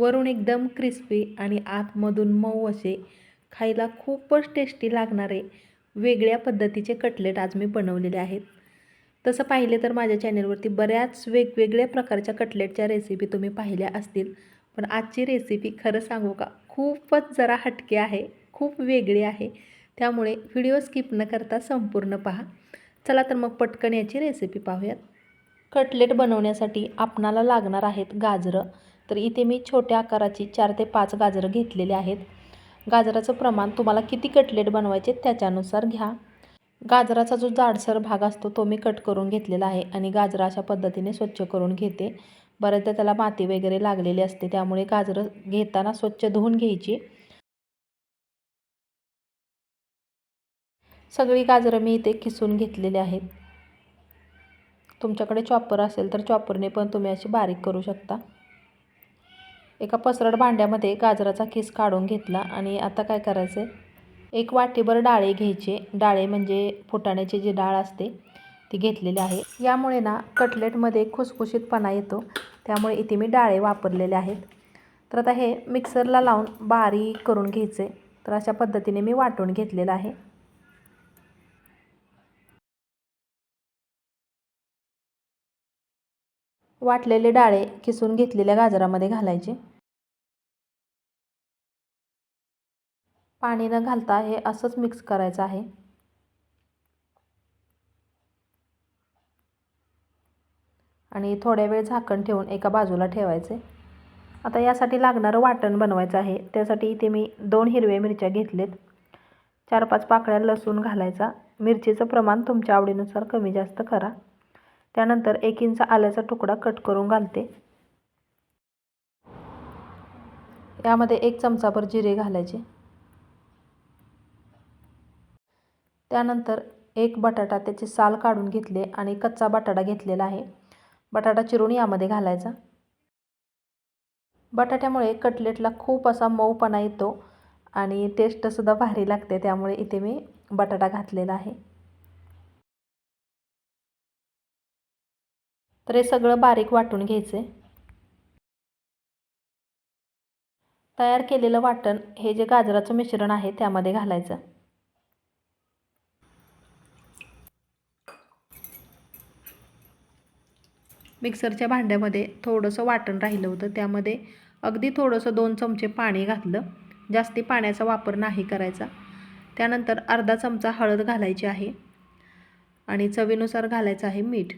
वरून एकदम क्रिस्पी आणि आतमधून मऊ असे खायला खूपच टेस्टी लागणारे वेगळ्या पद्धतीचे कटलेट आज मी बनवलेले आहेत. तसं पाहिले तर माझ्या चॅनलवरती बऱ्याच वेगवेगळ्या प्रकारच्या कटलेटच्या रेसिपी तुम्ही पाहिल्या असतील. पण आजची रेसिपी खरं सांगू का? खूपच जरा हटके आहे खूप वेगळी आहे. त्यामुळे व्हिडिओ स्किप न करता संपूर्ण पहा. चला तर मग पटकन याची रेसिपी पाहूयात. कटलेट बनवण्यासाठी आपणाला लागणार आहेत गाजरं. तर इथे मी छोट्या आकाराची चार ते पाच गाजरं घेतलेली आहेत. गाजराचं प्रमाण तुम्हाला किती कटलेट बनवायचे त्याच्यानुसार घ्या. गाजराचा जो जाडसर भाग असतो तो मी कट करून घेतलेला आहे आणि गाजरं अशा पद्धतीने स्वच्छ करून घेते. बऱ्याचदा त्याला माती वगैरे लागलेली असते त्यामुळे गाजरं घेताना स्वच्छ धुवून घ्यायची. सगळी गाजरं मी इथे किसून घेतलेली आहेत. तुमच्याकडे चॉपर असेल तर चॉपरने पण तुम्ही अशी बारीक करू शकता. एका पसरट भांड्यामध्ये गाजराचा केस काढून घेतला आणि आता काय करायचं? आहे एक वाटीभर डाळे घ्यायचे. डाळे म्हणजे फुटाण्याची जी डाळ असते ती घेतलेली आहे. यामुळे ना कटलेटमध्ये खुसखुशीतपणा येतो. त्यामुळे इथे मी डाळे वापरलेले आहेत. तर आता हे मिक्सरला लावून बारीक करून घ्यायचे. तर अशा पद्धतीने मी वाटून घेतलेलं आहे. वाटलेले डाळे किसून घेतलेल्या गाजरामध्ये घालायचे. पाणी न घालता हे असंच मिक्स करायचं आहे. आणि थोड्या वेळ झाकण ठेवून एका बाजूला ठेवायचे. आता यासाठी लागणारं वाटण बनवायचं आहे. त्यासाठी इथे मी दोन हिरव्या मिरच्या घेतलेत. चार पाच पाकळ्या लसूण घालायचा. मिरचीचं प्रमाण तुमच्या आवडीनुसार कमी जास्त करा. त्यानंतर एक इंच आल्याचा तुकडा कट करून घालते. यामध्ये एक चमचाभर जिरे घालायचे. त्यानंतर एक बटाटा त्याची साल काढून घेतले आणि कच्चा बटाटा घेतलेला आहे. बटाटा चिरून यामध्ये घालायचा. बटाट्यामुळे कटलेटला खूप असा मऊपणा येतो आणि टेस्टसुद्धा भारी लागते त्यामुळे इथे मी बटाटा घातलेला आहे. तर हे सगळं बारीक वाटून घ्यायचं. आहे तयार केलेलं वाटण हे जे गाजराचं मिश्रण आहे त्यामध्ये घालायचं. मिक्सरच्या भांड्यामध्ये थोडंसं वाटण राहिलं होतं. त्यामध्ये अगदी थोडंसं दोन चमचे पाणी घातलं. जास्ती पाण्याचा वापर नाही करायचा. त्यानंतर अर्धा चमचा हळद घालायची आहे. आणि चवीनुसार घालायचं आहे मीठ.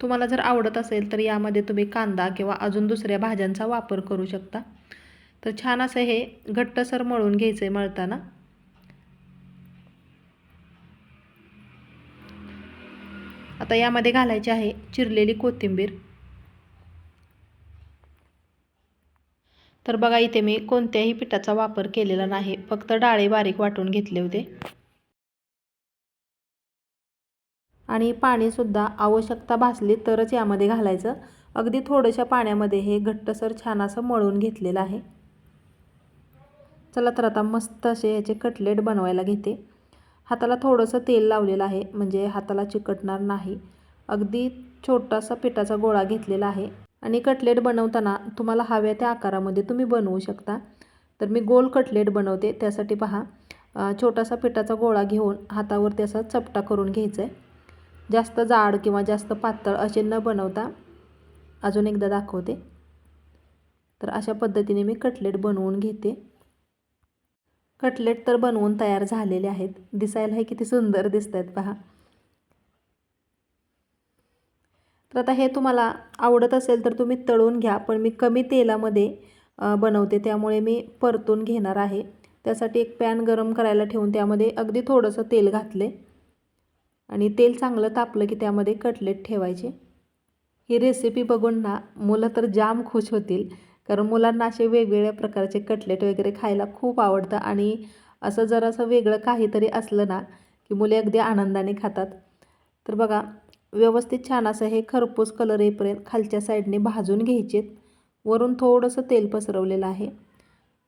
तुम्हाला जर आवडत असेल तर यामध्ये तुम्ही कांदा किंवा अजून दुसऱ्या भाज्यांचा वापर करू शकता. तर छान असं हे घट्टसर मळून घ्यायचं आहे मळताना. आता यामध्ये घालायची आहे चिरलेली कोथिंबीर. तर बघा इथे मी कोणत्याही पिठाचा वापर केलेला नाही फक्त डाळे बारीक वाटून घेतले होते. आणि पाणीसुद्धा आवश्यकता भासली तरच यामध्ये घालायचं. अगदी थोड्याशा पाण्यामध्ये हे घट्टसर छान असं मळून घेतलेलं आहे. चला तर आता मस्त असे याचे कटलेट बनवायला घेते. हाताला थोडंसं तेल लावलेलं आहे म्हणजे हाताला चिकटणार नाही. अगदी छोटासा पिठाचा गोळा घेतलेला आहे. आणि कटलेट बनवताना तुम्हाला हव्या त्या आकारामध्ये तुम्ही बनवू शकता. तर मी गोल कटलेट बनवते त्यासाठी पहा. छोटासा पिठाचा गोळा घेऊन हातावरती असा चपटा करून घ्यायचा आहे जास्त जाड किंवा जास्त पातळ असे न बनवता अजून एकदा दाखवते. तर अशा पद्धतीने मी कटलेट बनवून घेते. कटलेट तर बनवून तयार झालेले आहेत. दिसायला हे किती सुंदर दिसत आहेत पहा. तर आता हे तुम्हाला आवडत असेल तर तुम्ही तळून घ्या पण मी कमी तेलामध्ये बनवते. त्यामुळे मी परतून घेणार आहे. त्यासाठी एक पॅन गरम करायला ठेवून त्यामध्ये अगदी थोडंसं तेल घातले आणि तेल चांगलं तापलं की त्यामध्ये कटलेट ठेवायचे. ही रेसिपी बघून ना मुलं तर जाम खुश होतील. कारण मुलांना असे वेगवेगळ्या प्रकारचे कटलेट वगैरे खायला खूप आवडतं आणि असं जरासं वेगळं काहीतरी असलं ना की मुले अगदी आनंदाने खातात. तर बघा व्यवस्थित छान असं हे खरपूस कलर येईपर्यंत खालच्या साईडने भाजून घ्यायचेत. वरून थोडंसं तेल पसरवलेलं आहे.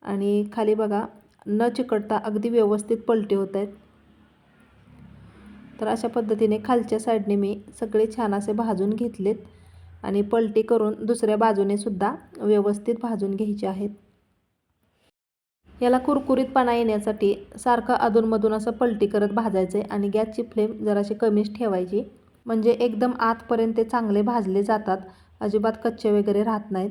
आणि खाली बघा न चिकटता अगदी व्यवस्थित पलटे होत आहेत. तर अशा पद्धतीने खालच्या साईडने मी सगळे छान असे भाजून घेतलेत आणि पलटी करून दुसऱ्या बाजूने सुद्धा व्यवस्थित भाजून घ्यायचे आहेत. याला कुरकुरीतपणा येण्यासाठी सारखं अधूनमधून असं पलटी करत भाजायचं आणि गॅसची फ्लेम जराशी कमीच ठेवायची. म्हणजे एकदम आतपर्यंत ते चांगले भाजले जातात. अजिबात कच्चे वगैरे राहत नाहीत.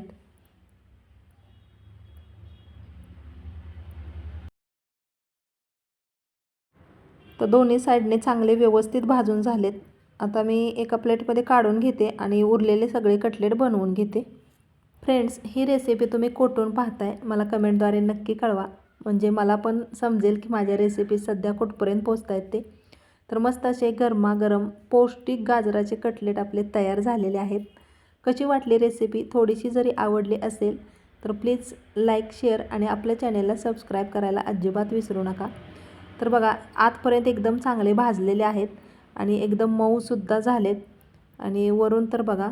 तर दोन्ही साईडने चांगले व्यवस्थित भाजून झालेत. आता मी एका प्लेटमध्ये काढून घेते आणि उरलेले सगळे कटलेट बनवून घेते. फ्रेंड्स ही रेसिपी तुम्ही कोठून पाहताय मला कमेंटद्वारे नक्की कळवा. म्हणजे मला पण समजेल की माझ्या रेसिपी सध्या कुठपर्यंत पोचत आहेत ते. तर मस्त असे गरमागरम पौष्टिक गाजराचे कटलेट आपले तयार झालेले आहेत. कशी वाटली रेसिपी? थोडीशी जरी आवडली असेल तर प्लीज लाईक शेअर आणि आपल्या चॅनेलला सबस्क्राईब करायला अजिबात विसरू नका. तर बघा आतपर्यंत एकदम चांगले भाजलेले आहेत आणि एकदम मऊसुद्धा झालेत. आणि वरून तर बघा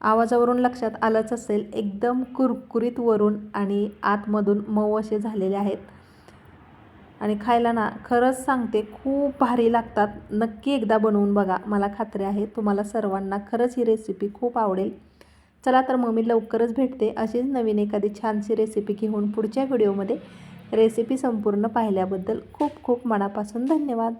आवाजावरून लक्षात आलंच असेल एकदम कुरकुरीत वरून आणि आतमधून मऊ असे झालेले आहेत. आणि खायला ना खरंच सांगते खूप भारी लागतात. नक्की एकदा बनवून बघा मला खात्री आहे. तुम्हाला सर्वांना खरंच ही रेसिपी खूप आवडेल. चला तर मग मी लवकरच भेटते अशीच नवीन एखादी छानशी रेसिपी घेऊन पुढच्या व्हिडिओमध्ये रेसिपी संपूर्ण पाहिल्याबद्दल खूप खूप मनापासून धन्यवाद.